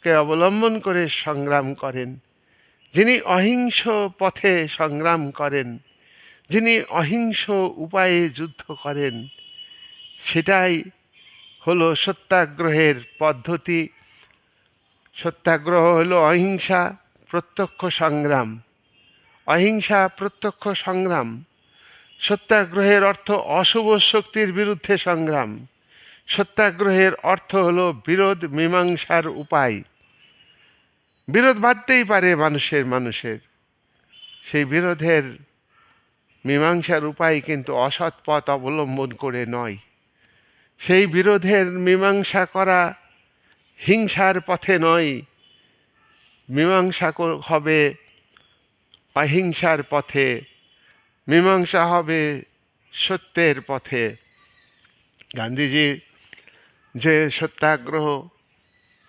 সত্যকে অবলম্বন করে সংগ্রাম করেন। যিনি অহিংস পথে সংগ্রাম করেন, যিনি অহিংস উপায়ে যুদ্ধ করেন, সেটাই হলো সত্যাগ্রহের পদ্ধতি। সত্যাগ্রহ হলো অহিংসা প্রত্যক্ষ সংগ্রাম। অহিংসা প্রত্যক্ষ সংগ্রাম। সত্যাগ্রহের অর্থ অশুভ শক্তির বিরুদ্ধে সংগ্রাম। সত্যাগ্রহের অর্থ হলো বিরোধ, মীমাংসার উপায়। বিরোধ বাঁধতেই পারে মানুষের মানুষের। সেই বিরোধের মীমাংসার উপায় কিন্তু অসৎ পথ অবলম্বন করে নয়। সেই বিরোধের মীমাংসা করা হিংসার পথে নয়। মীমাংসা হবে অহিংসার পথে। মীমাংসা হবে সত্যের পথে। গান্ধীজি যে সত্যাগ্রহ